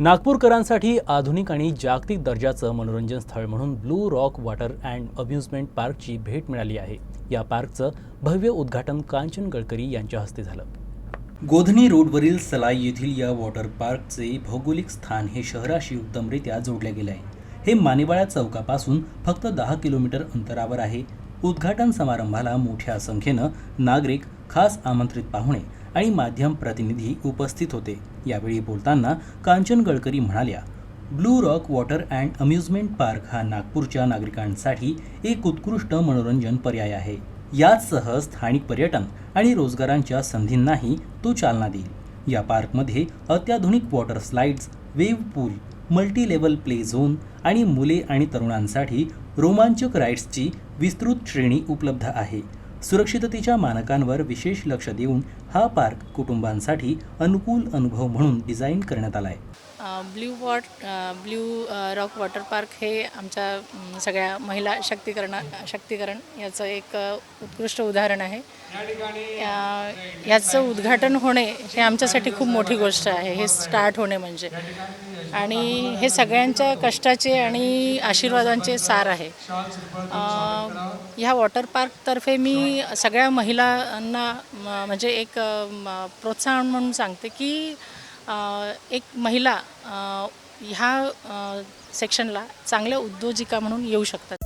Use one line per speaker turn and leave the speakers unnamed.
नागपूरकरांसाठी आधुनिक आणि जागतिक दर्जाचं मनोरंजन स्थळ म्हणून Blue Rock Water and Amusement पार्कची भेट मिळाली आहे. या पार्कचं भव्य उद्घाटन कांचन गडकरी यांच्या हस्ते झालं. गोधनी रोडवरील सलाई येथील या वॉटर पार्कचे भौगोलिक स्थान हे शहराशी उत्तमरित्या जोडले गेले आहे. हे मानेवाळा चौकापासून फक्त दहा किलोमीटर अंतरावर आहे. उद्घाटन समारंभाला मोठ्या संख्येनं नागरिक खास आमंत्रित पाहुणे आणि माध्यम प्रतिनिधी उपस्थित होते. यावेळी बोलताना कांचन गडकरी म्हणाल्या Blue Rock Water and Amusement Park हा नागपूरच्या नागरिकांसाठी एक उत्कृष्ट मनोरंजन पर्याय आहे. याचसह स्थानिक पर्यटन आणि रोजगारांच्या संधींनाही तो चालना देईल. या पार्कमध्ये अत्याधुनिक water slides wave pool multi level play zone आणि मुले आणि तरुणांसाठी रोमांचक राईड्सची विस्तृत श्रेणी उपलब्ध आहे. सुरक्षिततेच्या मानकांवर विशेष लक्ष देऊन हा पार्क कुटुंबांसाठी अनुकूल अनुभव म्हणून डिझाईन करण्यात आला आहे
ब्ल्यू वॉट ब्ल्यू रॉक वॉटर पार्क हे आमच्या सगळ्या महिला शक्तीकरणा शक्तीकरण याचं एक उत्कृष्ट उदाहरण आहे. या- याचं उद्घाटन होणे हे आमच्यासाठी खूप मोठी गोष्ट आहे. हे स्टार्ट होणे म्हणजे. आणि हे सगळ्यांच्या कष्टाचे आणि आशीर्वादांचे सार आहे. ह्या वॉटर पार्कतर्फे मी सगळ्या महिलांना म्हणजे एक प्रोत्साहन म्हणून सांगते की एक महिला ह्या सेक्शनला चांगल्या उद्योजिका म्हणून येऊ शकतात.